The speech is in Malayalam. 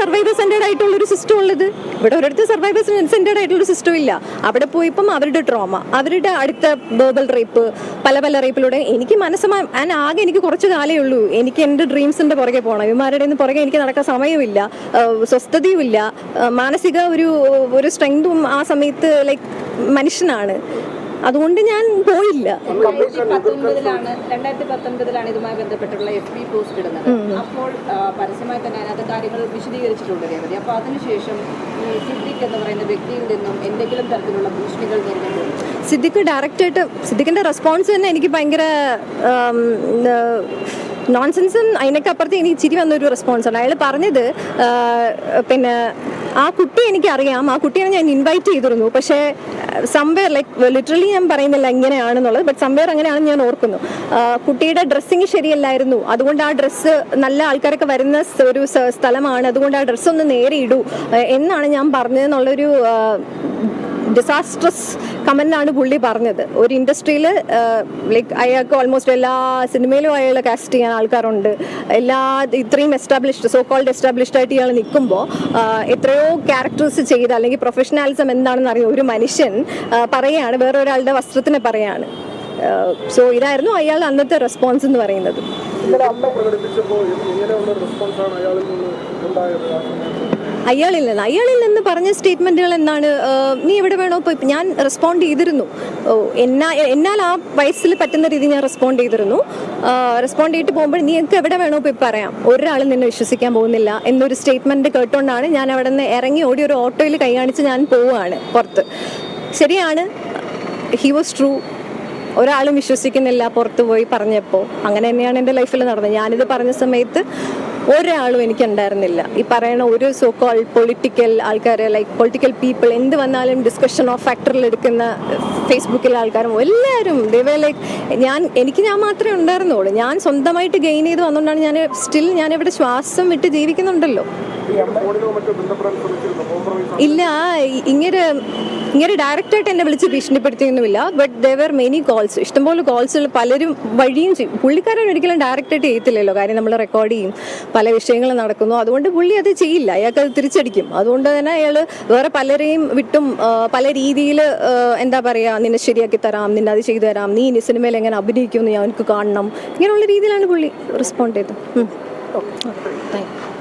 സർവൈവർ സെന്റേഡ് ആയിട്ടുള്ള ഒരു സിസ്റ്റം ഉള്ളത് ഇവിടെ ഒരിടത്ത് സർവൈവർ സെന്റേഡ് ആയിട്ടുള്ള ഒരു സിസ്റ്റം ഇല്ല. അവിടെ പോയപ്പം അവരുടെ ട്രോമ അവരുടെ അടുത്ത ബേബൽ റേപ്പ് പല പല റേപ്പിലൂടെ എനിക്ക് മനസ്സമായി ഞാൻ ആകെ എനിക്ക് കുറച്ച് കാലേ ഉള്ളൂ. എനിക്ക് എന്റെ ഡ്രീംസിന്റെ പുറകെ പോകണം ഇവന്മാരുടെ നിന്ന് പുറകെ എനിക്ക് നടക്കാൻ സമയമില്ല. സ്വസ്ഥതയുമില്ല മാനസിക ഒരു ഒരു സ്ട്രെങ്തും ആ സമയത്ത് ലൈക്ക് മനുഷ്യനാണ്. അതുകൊണ്ട് ഞാൻ പോയില്ല. രണ്ടായിരത്തി പത്തൊൻപതിലാണ് ഇതുമായി ബന്ധപ്പെട്ടുള്ള എഫ് ബി പോസ്റ്റ് ഇടുന്നത്. അപ്പോൾ പരസ്യമായി തന്നെ അതിനകത്ത് കാര്യങ്ങൾ വിശദീകരിച്ചിട്ടുണ്ട് രേവതി. അപ്പോൾ അതിനുശേഷം സിദ്ദിഖ് എന്ന് പറയുന്ന വ്യക്തിയിൽ നിന്നും എന്തെങ്കിലും തരത്തിലുള്ള ഭീഷണികൾ നേരിടുന്നുണ്ട് സിദ്ദിഖ് ഡയറക്റ്റായിട്ട് സിദ്ദിഖിന്റെ റെസ്പോൺസ് തന്നെ എനിക്ക് ഭയങ്കര നോൺസെൻസും അതിനൊക്കെ അപ്പുറത്ത് എനിക്ക് ചിരി വന്നൊരു റെസ്പോൺസാണ് അയാൾ പറഞ്ഞത് പിന്നെ ആ കുട്ടി എനിക്കറിയാം. ആ കുട്ടിയെ ഞാൻ ഇൻവൈറ്റ് ചെയ്തിരുന്നു. പക്ഷേ സംവെയർ ലൈക്ക് ലിറ്ററലി ഞാൻ പറയുന്നില്ല ഇങ്ങനെയാണെന്നുള്ളത് ബട്ട് സംവെയർ അങ്ങനെയാണെന്ന് ഞാൻ ഓർക്കുന്നു. കുട്ടിയുടെ ഡ്രസ്സിങ് ശരിയല്ലായിരുന്നു. അതുകൊണ്ട് ആ ഡ്രസ്സ് നല്ല ആൾക്കാരൊക്കെ വരുന്ന ഒരു സ്ഥലമാണ്. അതുകൊണ്ട് ആ ഡ്രസ്സ് ഒന്ന് നേരെ ഇടൂ എന്നാണ് ഞാൻ പറഞ്ഞതെന്നുള്ളൊരു ഡിസാസ്ട്രസ് കമന്റാണ് പുള്ളി പറഞ്ഞത്. ഒരു ഇൻഡസ്ട്രിയിൽ ലൈക്ക് അയാൾക്ക് ഓൾമോസ്റ്റ് എല്ലാ സിനിമയിലും അയാൾ കാസ്റ്റ് ചെയ്യാൻ ആൾക്കാരുണ്ട്. എല്ലാ ഇത്രയും എസ്റ്റാബ്ലിഷ്ഡ് സോ കോൾഡ് എസ്റ്റാബ്ലിഷ്ഡ് ആയിട്ട് ഇയാൾ നിൽക്കുമ്പോൾ എത്രയോ ക്യാരക്ടേഴ്സ് ചെയ്ത് അല്ലെങ്കിൽ പ്രൊഫഷണാലിസം എന്താണെന്ന് അറിയാം ഒരു മനുഷ്യൻ പറയുകയാണ് വേറൊരാളുടെ വസ്ത്രത്തിനെ പറയാണ് സോ ഇതായിരുന്നു അയാൾ അന്നത്തെ റെസ്പോൺസ് എന്ന് പറയുന്നത്. അയാളിൽ നിന്ന് അയാളിൽ നിന്ന് അയാളിൽ നിന്ന് പറഞ്ഞ സ്റ്റേറ്റ്മെന്റുകൾ എന്താണ്? നീ എവിടെ വേണോ പോയി. ഞാൻ റെസ്പോണ്ട് ചെയ്തിരുന്നു. എന്നാ എന്നാൽ ആ വയസ്സിൽ പറ്റുന്ന രീതി ഞാൻ റെസ്പോണ്ട് ചെയ്തിരുന്നു. റെസ്പോണ്ട് ചെയ്തിട്ട് പോകുമ്പോൾ എനിക്ക് എവിടെ വേണോ പോയി പറയാം. ഒരാളും നിന്നെ വിശ്വസിക്കാൻ പോകുന്നില്ല എന്നൊരു സ്റ്റേറ്റ്മെന്റ് കേട്ടോണ്ടാണ് ഞാൻ അവിടെ നിന്ന് ഇറങ്ങി ഓടി ഒരു ഓട്ടോയിൽ കൈ കാണിച്ച് ഞാൻ പോവുകയാണ് പുറത്ത്. ശരിയാണ്? ഹി വാസ് ട്രൂ ഒരാളും വിശ്വസിക്കുന്നില്ല പുറത്ത് പോയി പറഞ്ഞപ്പോൾ അങ്ങനെ തന്നെയാണ് എന്റെ ലൈഫിൽ നടന്നത്. ഞാനിത് പറഞ്ഞ സമയത്ത് ഒരാളും എനിക്ക് ഉണ്ടായിരുന്നില്ല ഈ പറയുന്ന ഒരു സോ കോൾ പൊളിറ്റിക്കൽ ആൾക്കാർ ലൈക്ക് പൊളിറ്റിക്കൽ പീപ്പിൾ എന്ത് വന്നാലും ഡിസ്കഷൻ ഓഫ് ഫാക്ടറിൽ എടുക്കുന്ന ഫേസ്ബുക്കിലെ ആൾക്കാരും എല്ലാവരും ദൈവ ലൈക്ക് ഞാൻ എനിക്ക് ഞാൻ മാത്രമേ ഉണ്ടായിരുന്നുള്ളൂ. ഞാൻ സ്വന്തമായിട്ട് ഗെയിൻ ചെയ്ത് വന്നുകൊണ്ടാണ് ഞാൻ സ്റ്റിൽ ഞാൻ ഇവിടെ ശ്വാസം വിട്ട് ജീവിക്കുന്നുണ്ടല്ലോ. ഇല്ല ഇങ്ങനെ ഇങ്ങനെ ഡയറക്റ്റായിട്ട് എന്നെ വിളിച്ച് ഭീഷണിപ്പെടുത്തിയൊന്നുമില്ല ബട്ട് ദേവർ മെനി കോൾസ് ഇഷ്ടംപോലെ കോൾസ് പലരും വഴിയും ചെയ്യും. പുള്ളിക്കാരൻ ഒരിക്കലും ഡയറക്റ്റായിട്ട് ചെയ്യത്തില്ലല്ലോ കാര്യം നമ്മൾ റെക്കോർഡ് ചെയ്യും പല വിഷയങ്ങളും നടക്കുന്നു. അതുകൊണ്ട് പുള്ളി അത് ചെയ്യില്ല അയാൾക്ക് അത് തിരിച്ചടിക്കും. അതുകൊണ്ട് തന്നെ അയാൾ വേറെ പലരെയും വിട്ടും പല രീതിയിൽ എന്താ പറയുക നിന്നെ ശരിയാക്കി തരാം നിന്നെ അത് ചെയ്തു തരാം നീ ഇനി സിനിമയിൽ എങ്ങനെ അഭിനയിക്കുമെന്ന് ഞാൻ എനിക്ക് കാണണം. ഇങ്ങനെയുള്ള രീതിയിലാണ് പുള്ളി റെസ്പോണ്ട് ചെയ്തത്. Thank you